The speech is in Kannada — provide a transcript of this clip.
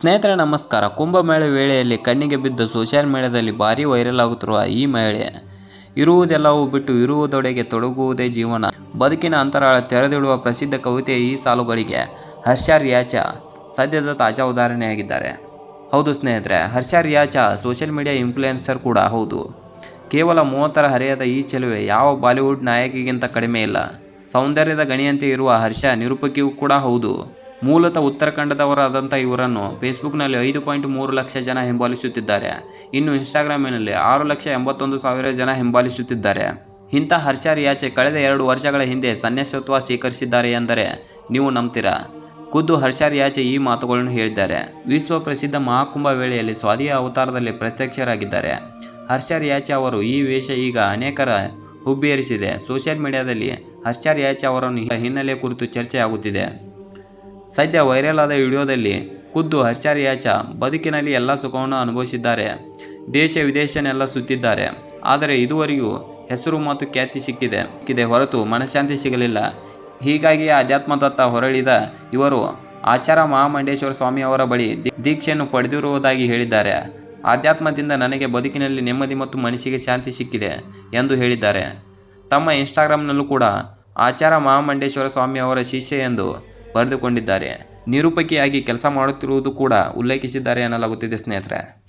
ಸ್ನೇಹಿತರೆ, ನಮಸ್ಕಾರ. ಕುಂಭಮೇಳ ವೇಳೆಯಲ್ಲಿ ಕಣ್ಣಿಗೆ ಬಿದ್ದು ಸೋಷಿಯಲ್ ಮೀಡಿಯಾದಲ್ಲಿ ಭಾರಿ ವೈರಲ್ ಆಗುತ್ತಿರುವ ಈ ಮಹಿಳೆ. ಇರುವುದೆಲ್ಲವೂ ಬಿಟ್ಟು ಇರುವುದೊಡೆಗೆ ತೊಡಗುವುದೇ ಜೀವನ. ಬದುಕಿನ ಅಂತರಾಳ ತೆರೆದಿಡುವ ಪ್ರಸಿದ್ಧ ಕವಿತೆಯ ಈ ಸಾಲುಗಳಿಗೆ. ಹರ್ಷ ರಿಯಾಚ ಸದ್ಯದ ತಾಜಾ ಉದಾಹರಣೆಯಾಗಿದ್ದಾರೆ. ಹೌದು ಸ್ನೇಹಿತರೆ, ಹರ್ಷ ರಿಯಾಚ ಸೋಷಿಯಲ್ ಮೀಡಿಯಾ ಇನ್ಫ್ಲುಯೆನ್ಸರ್ ಕೂಡ. ಹೌದು. ಕೇವಲ ಮೂವತ್ತರ ಹರೆಯದ ಈ ಚೆಲುವೆ ಯಾವ ಬಾಲಿವುಡ್ ನಾಯಕಿಗಿಂತ ಕಡಿಮೆ ಇಲ್ಲ. ಸೌಂದರ್ಯದ ಗಣಿಯಂತೆ ಇರುವ ಹರ್ಷ ನಿರೂಪಕಿಯೂ ಕೂಡ ಹೌದು. ಮೂಲತಃ ಉತ್ತರಾಖಂಡದವರಾದಂಥ ಇವರನ್ನು ಫೇಸ್ಬುಕ್ನಲ್ಲಿ ಐದು ಪಾಯಿಂಟ್ ಮೂರು ಲಕ್ಷ ಜನ ಹಿಂಬಾಲಿಸುತ್ತಿದ್ದಾರೆ. ಇನ್ನು ಇನ್ಸ್ಟಾಗ್ರಾಮಿನಲ್ಲಿ ಆರು ಲಕ್ಷ ಎಂಬತ್ತೊಂದು ಸಾವಿರ ಜನ ಹಿಂಬಾಲಿಸುತ್ತಿದ್ದಾರೆ. ಇಂಥ ಹರ್ಷ ರಿಯಾಚೆ ಕಳೆದ ಎರಡು ವರ್ಷಗಳ ಹಿಂದೆ ಸನ್ಯಾಸತ್ವ ಸ್ವೀಕರಿಸಿದ್ದಾರೆ ಎಂದರೆ ನೀವು ನಂಬ್ತೀರಾ? ಖುದ್ದು ಹರ್ಷ ರಿಯಾಚೆ ಈ ಮಾತುಗಳನ್ನು ಹೇಳಿದ್ದಾರೆ. ವಿಶ್ವ ಪ್ರಸಿದ್ಧ ಮಹಾಕುಂಭ ವೇಳೆಯಲ್ಲಿ ಸ್ವಾದಿಯ ಅವತಾರದಲ್ಲಿ ಪ್ರತ್ಯಕ್ಷರಾಗಿದ್ದಾರೆ. ಹರ್ಷ ರಿಯಾಚೆ ಅವರು ಈ ವೇಷ ಈಗ ಅನೇಕರ ಹುಬ್ಬೇರಿಸಿದೆ. ಸೋಷಿಯಲ್ ಮೀಡಿಯಾದಲ್ಲಿ ಹರ್ಷ ರಿಯಾಚೆ ಅವರನ್ನು ಹಿನ್ನೆಲೆ ಕುರಿತು ಚರ್ಚೆ ಆಗುತ್ತಿದೆ ಸದ್ಯ ವೈರಲ್ ಆದ ವಿಡಿಯೋದಲ್ಲಿ ಖುದ್ದು ಹರ್ಷಾರಿ ಯಾಚ ಬದುಕಿನಲ್ಲಿ ಎಲ್ಲ ಸುಖವನ್ನು ಅನುಭವಿಸಿದ್ದಾರೆ. ದೇಶ ವಿದೇಶನೆಲ್ಲ ಸುತ್ತಿದ್ದಾರೆ. ಆದರೆ ಇದುವರೆಗೂ ಹೆಸರು ಮತ್ತು ಖ್ಯಾತಿ ಸಿಕ್ಕಿದೆ. ಸಿಕ್ಕಿದೆ ಹೊರತು ಮನಃಶಾಂತಿ ಸಿಗಲಿಲ್ಲ. ಹೀಗಾಗಿ ಆಧ್ಯಾತ್ಮದತ್ತ ಹೊರಳಿದ ಇವರು ಆಚಾರ ಮಹಾಮಂಡೇಶ್ವರ ಸ್ವಾಮಿಯವರ ಬಳಿ ದೀಕ್ಷೆಯನ್ನು ಪಡೆದಿರುವುದಾಗಿ ಹೇಳಿದ್ದಾರೆ. ಆಧ್ಯಾತ್ಮದಿಂದ ನನಗೆ ಬದುಕಿನಲ್ಲಿ ನೆಮ್ಮದಿ ಮತ್ತು ಮನಸ್ಸಿಗೆ ಶಾಂತಿ ಸಿಕ್ಕಿದೆ ಎಂದು ಹೇಳಿದ್ದಾರೆ. ತಮ್ಮ ಇನ್ಸ್ಟಾಗ್ರಾಮ್ನಲ್ಲೂ ಕೂಡ ಆಚಾರ ಮಹಾಮಂಡೇಶ್ವರ ಸ್ವಾಮಿ ಅವರ ಶಿಷ್ಯ ಎಂದು ಬರೆದುಕೊಂಡಿದ್ದಾರೆ. ನಿರೂಪಕಿಯಾಗಿ ಕೆಲಸ ಮಾಡುತ್ತಿರುವುದು ಕೂಡ ಉಲ್ಲೇಖಿಸಿದ್ದಾರೆ ಎನ್ನಲಾಗುತ್ತಿದೆ ಸ್ನೇಹಿತರೆ.